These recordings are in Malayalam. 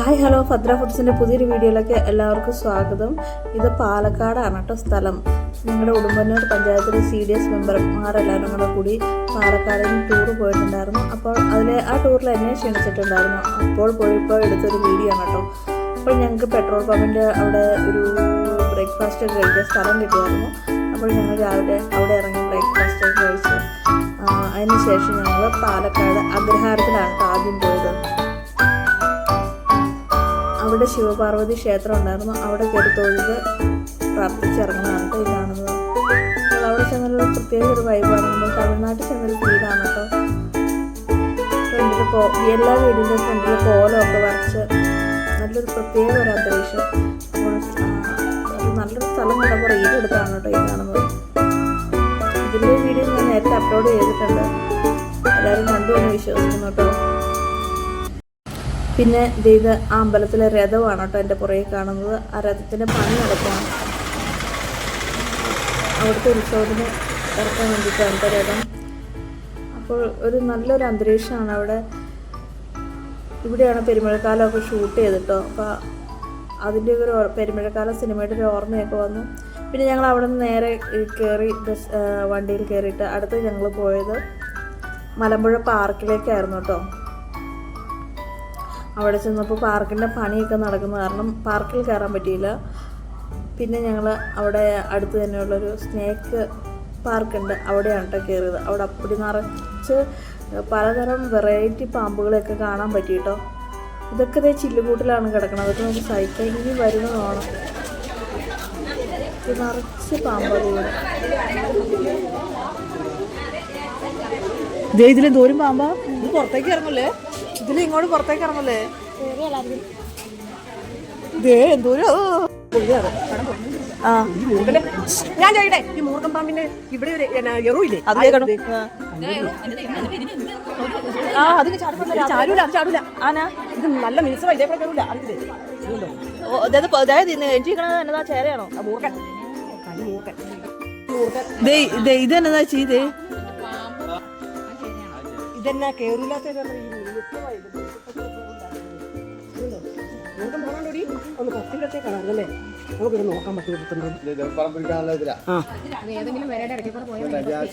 Hi hello. ഭദ്ര ഫുഡ്സിന്റെ പുതിയൊരു വീഡിയോയിലേക്ക് എല്ലാവർക്കും സ്വാഗതം. ഇത് പാലക്കാടാണ് കേട്ടോ സ്ഥലം. ഞങ്ങളുടെ ഉടുമ്പന്നൂർ പഞ്ചായത്തിലെ സി ഡി എസ് മെമ്പർമാരെല്ലാവരും കൂടെ കൂടി പാലക്കാടിന് ടൂർ പോയിട്ടുണ്ടായിരുന്നു. അപ്പോൾ അതിൽ ആ ടൂറിൽ എന്നെ ക്ഷണിച്ചിട്ടുണ്ടായിരുന്നു. അപ്പോൾ പോയപ്പോൾ എടുത്തൊരു വീഡിയോ ആണ് കേട്ടോ. അപ്പോൾ ഞങ്ങൾക്ക് പെട്രോൾ പമ്പിന്റെ അവിടെ ഒരു ബ്രേക്ക്ഫാസ്റ്റ് ഒക്കെ കഴിക്കാൻ സ്ഥലം കിട്ടിയായിരുന്നു. അപ്പോൾ ഞങ്ങൾ രാവിലെ അവിടെ ഇറങ്ങി ബ്രേക്ക്ഫാസ്റ്റ് ഒക്കെ കഴിച്ചു. അതിനുശേഷം ഞങ്ങൾ പാലക്കാട് അഗ്രഹാരത്തിലാണ് ആദ്യം പോയത്. അവിടെ ശിവപാർവതി ക്ഷേത്രം ഉണ്ടായിരുന്നു. അവിടെ കയറി തൊഴുത് പ്രാർത്ഥിച്ചിറങ്ങുന്നതാണ് കേട്ടോ ഈ കാണുന്നത്. അവിടെ ചെന്നൊരു പ്രത്യേക ഒരു വൈബാണ് നമ്മൾ തമിഴ്നാട്ടിൽ ചെന്നൊരു ഫീലാണ് കേട്ടോ. ഫ്രണ്ടിൽ എല്ലാ വീടിന്റെ ഫ്രണ്ടിൽ കോലമൊക്കെ വരച്ച് നല്ലൊരു പ്രത്യേക ഒരു അന്തരീക്ഷം. നല്ലൊരു സ്ഥലം കണ്ടപ്പോൾ റീഡ് എടുത്താണ് കേട്ടോ ഈ കാണുന്നത്. ഇതിന്റെ വീഡിയോ ഞാൻ നേരത്തെ അപ്ലോഡ് ചെയ്തിട്ടുണ്ട്. എല്ലാവരും കണ്ടു എന്ന് വിശ്വസിക്കുന്നു കേട്ടോ. പിന്നെ ഇത് ആ അമ്പലത്തിലെ രഥമാണ് കേട്ടോ എന്റെ പുറകെ കാണുന്നത്. ആ രഥത്തിന്റെ പണി നടക്കുകയാണ് അവിടുത്തെ ഉത്സവത്തിന് ഇറക്കാൻ വേണ്ടിയിട്ടാണ് എന്റെ രഥം. അപ്പോൾ ഒരു നല്ലൊരു അന്തരീക്ഷമാണ് അവിടെ. ഇവിടെയാണ് പെരുമഴക്കാലമൊക്കെ ഷൂട്ട് ചെയ്തിട്ടോ. അപ്പോൾ അതിന്റെ ഒരു പെരുമഴക്കാല സിനിമയുടെ ഒരു ഓർമ്മയൊക്കെ വന്നു. പിന്നെ ഞങ്ങൾ അവിടെ നിന്ന് നേരെ കയറി ബസ് വണ്ടിയിൽ കയറിയിട്ട് അടുത്ത് ഞങ്ങൾ പോയത് മലമ്പുഴ പാർക്കിലേക്കായിരുന്നു കേട്ടോ. അവിടെ ചെന്നപ്പോൾ പാർക്കിന്റെ പണിയൊക്കെ നടക്കുന്ന. കാരണം പാർക്കിൽ കയറാൻ പറ്റിയില്ല. പിന്നെ ഞങ്ങൾ അവിടെ അടുത്ത് തന്നെയുള്ളൊരു സ്നേക്ക് പാർക്കുണ്ട്. അവിടെയാണ് കേട്ടോ കയറിയത് അവിടെ അപ്പടി നിറച്ച് പലതരം വെറൈറ്റി പാമ്പുകളെയൊക്കെ കാണാൻ പറ്റി കേട്ടോ ഇതൊക്കെ ഇതേ ചില്ലുകൂട്ടിലാണ് കിടക്കുന്നത് അതൊക്കെ നമുക്ക് സഹിക്കാൻ ഇനി വരുന്നതാണ് നിറച്ച് പാമ്പുകൾ ദേ ഇതിൽ ദൂരം പാമ്പാ? ഇത് പുറത്തേക്ക് ഇറങ്ങല്ലേ? ഇതിൽ ഇങ്ങോട്ട് പുറത്തേക്ക് ഇറങ്ങല്ലേ? ഇതേ എന്തോരം ആ ഞാൻ ചോദിക്കട്ടെ ഈ മൂർഖം പാമ്പിന്റെ ഇവിടെ ഒരു എറുവില്ലേ? അത് കേൾക്കണം. ആ. അതിന് ചാടൂല അത് ചാടൂല. ആനാ? ഇത് നല്ല മിനുസമാ കയറൂല അറിയില്ലേ അതായത് അതായത് എനിക്കണത് എന്നതാ ചേരയാണോ? മൂർഖൻ. മൂർഖൻ. ഇത് എന്നതാ ചെയ്തേ? ഇതെന്നാ കേറൂലാത്ത ഒന്ന് നമുക്കിത് നോക്കാൻ പറ്റും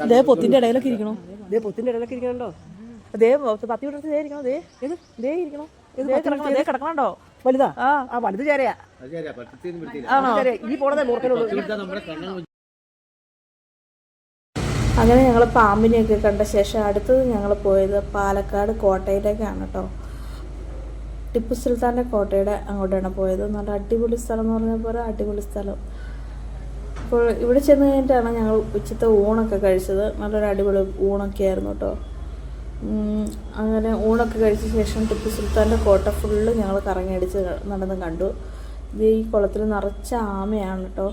ദേ പൊത്തിന്റെ ഇടയിലൊക്കെ ഇരിക്കണോ? ഇതേ പൊത്തിന്റെ ഇടയിലൊക്കെ ഇരിക്കണോ അതേ പത്തി ദേ ഇരിക്കണോ? ദേ ഏത്? ദേ ഇരിക്കണോ? ദേ കിടക്കണോ? ദേ വലുതാ? ആ ആ വലുത് ചേരയാ. ആണോ? ഈ പോണതേ മൂർഖനുള്ളൂ അങ്ങനെ ഞങ്ങൾ പാമ്പിനെയൊക്കെ കണ്ട ശേഷം അടുത്തത് ഞങ്ങൾ പോയത് പാലക്കാട് കോട്ടയിലേക്കാണ് കേട്ടോ ടിപ്പു സുൽത്താന്റെ കോട്ടയുടെ അങ്ങോട്ടാണ് പോയത്. നല്ല അടിപൊളി സ്ഥലം എന്ന് പറഞ്ഞ പോലെ അടിപൊളി സ്ഥലം. അപ്പോൾ ഇവിടെ ചെന്ന് കഴിഞ്ഞിട്ടാണ് ഞങ്ങൾ ഉച്ചത്തെ ഊണൊക്കെ കഴിച്ചത്. നല്ലൊരു അടിപൊളി ഊണൊക്കെ ആയിരുന്നു കേട്ടോ അങ്ങനെ ഊണൊക്കെ കഴിച്ച ശേഷം ടിപ്പു സുൽത്താന്റെ കോട്ട ഫുള്ള് ഞങ്ങൾ കറങ്ങിയടിച്ച് നടന്ന് കണ്ടു. ഇത് ഈ കുളത്തിൽ നിറച്ച ആമയാണ് കേട്ടോ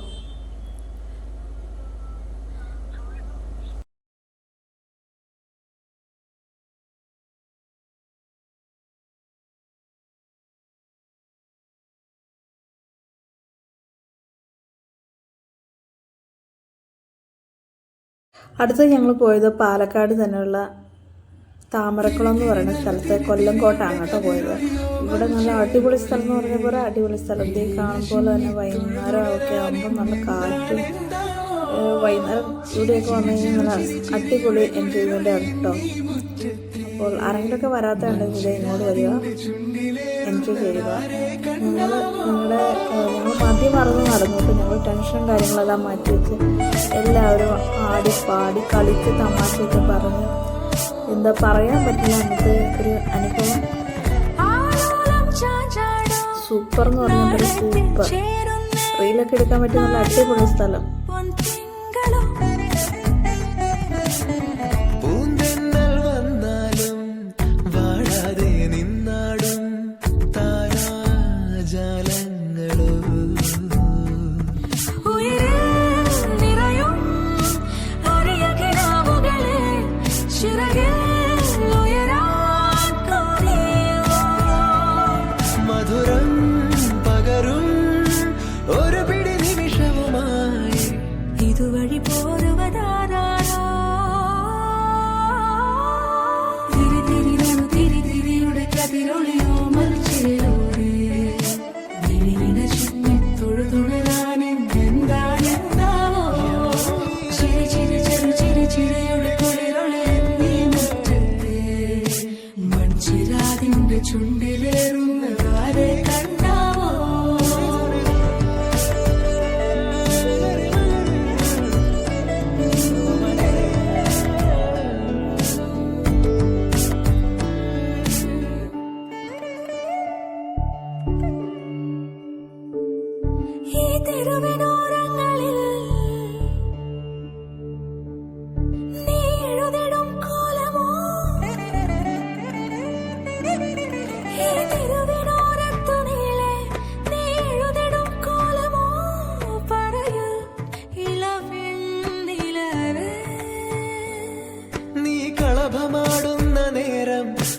അടുത്ത് ഞങ്ങൾ പോയത് പാലക്കാട് തന്നെയുള്ള താമരക്കുളം എന്ന് പറയുന്ന സ്ഥലത്ത് കൊല്ലം കോട്ടാണ് കേട്ടോ പോയത്. ഇവിടെ നല്ല അടിപൊളി സ്ഥലം എന്ന് പറഞ്ഞ പോലെ അടിപൊളി സ്ഥലം. ഇതേ കാണുമ്പോൾ തന്നെ വൈകുന്നേരം ഒക്കെ ആകുമ്പോൾ നല്ല കാറ്റും വൈകുന്നേരം ഇവിടെയൊക്കെ വന്നു കഴിഞ്ഞാൽ നല്ല അടിപൊളി എൻജോയ്മെന്റ് ആണ് കേട്ടോ. അപ്പോൾ ആരെങ്കിലുമൊക്കെ വരാത്തതുണ്ടെങ്കിൽ ഇതേ എന്നോട് വരിക. എൻജോയ് ചെയ്യുക ഞങ്ങൾ ഞങ്ങളുടെ ഞങ്ങൾ മതി മറന്ന് നടന്നു. കേട്ടോ ഞങ്ങൾ ടെൻഷൻ കാര്യങ്ങളെല്ലാം മാറ്റി വെച്ച് എല്ലാവരും ആടി പാടി കളിച്ച് തമാശയൊക്കെ പറഞ്ഞ് എന്താ പറയാൻ പറ്റില്ല. നമുക്ക് ഒരു അനുഭവം. സൂപ്പർ എന്ന് പറഞ്ഞാൽ സൂപ്പർ റീലൊക്കെ എടുക്കാൻ പറ്റിയ നല്ല അടിപൊളി സ്ഥലം. ఓరువదారా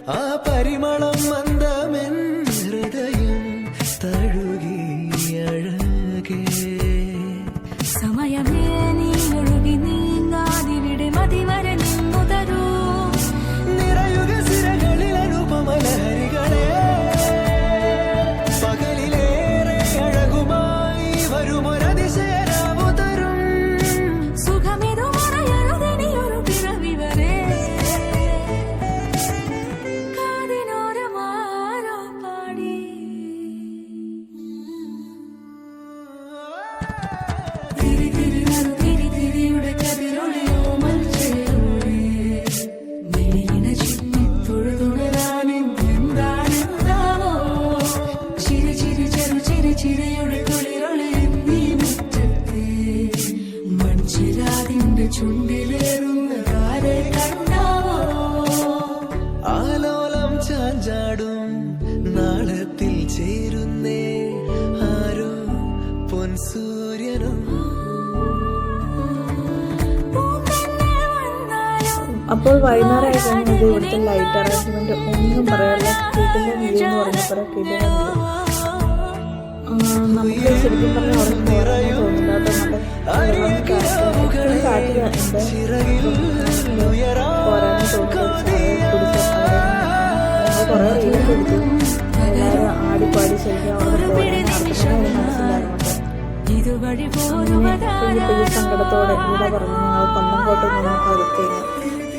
ആ ചേരുന്നേ ആരോ അപ്പോൾ വൈകുന്നേരം ആയി കഴിഞ്ഞത് ഇവിടുത്തെ ലൈറ്റ് അറേഞ്ച്മെന്റ് ഒന്നും പറയാനുള്ള വീട്ടിലെ വ്യൂ എന്ന് പറഞ്ഞപ്പോൾ കിട്ടുന്നുണ്ട് നമുക്ക് ശരിക്കും പറഞ്ഞാൽ അവിടെ നല്ല പോരാന്ന് തോന്നിയിട്ട് കുഞ്ഞു സങ്കടത്തോടെ ഇവിടെ പറഞ്ഞ് ഞങ്ങൾ കൊന്നംകോട്ട് നിന്ന് പതുക്കേന്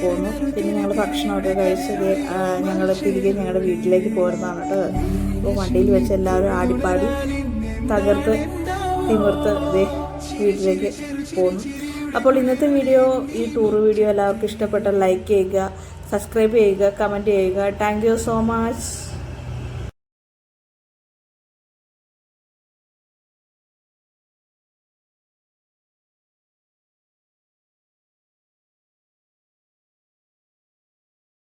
പോന്നു. പിന്നെ ഞങ്ങൾ ഭക്ഷണമൊക്കെ കഴിച്ചത് ഞങ്ങൾ തിരികെ ഞങ്ങളുടെ വീട്ടിലേക്ക് പോരുന്നതാണ് കേട്ടോ. അപ്പോൾ വണ്ടിയിൽ വെച്ച് എല്ലാവരും ആടിപ്പാടി തകർത്ത് തിമിർത്ത് ദേ വീട്ടിലേക്ക് പോന്നു. അപ്പോൾ ഇന്നത്തെ വീഡിയോ ഈ ടൂർ വീഡിയോ എല്ലാവർക്കും ഇഷ്ടപ്പെട്ട ലൈക്ക് ചെയ്യുക സബ്സ്ക്രൈബ് ചെയ്യുക കമന്റ് ചെയ്യുക. Thank you so much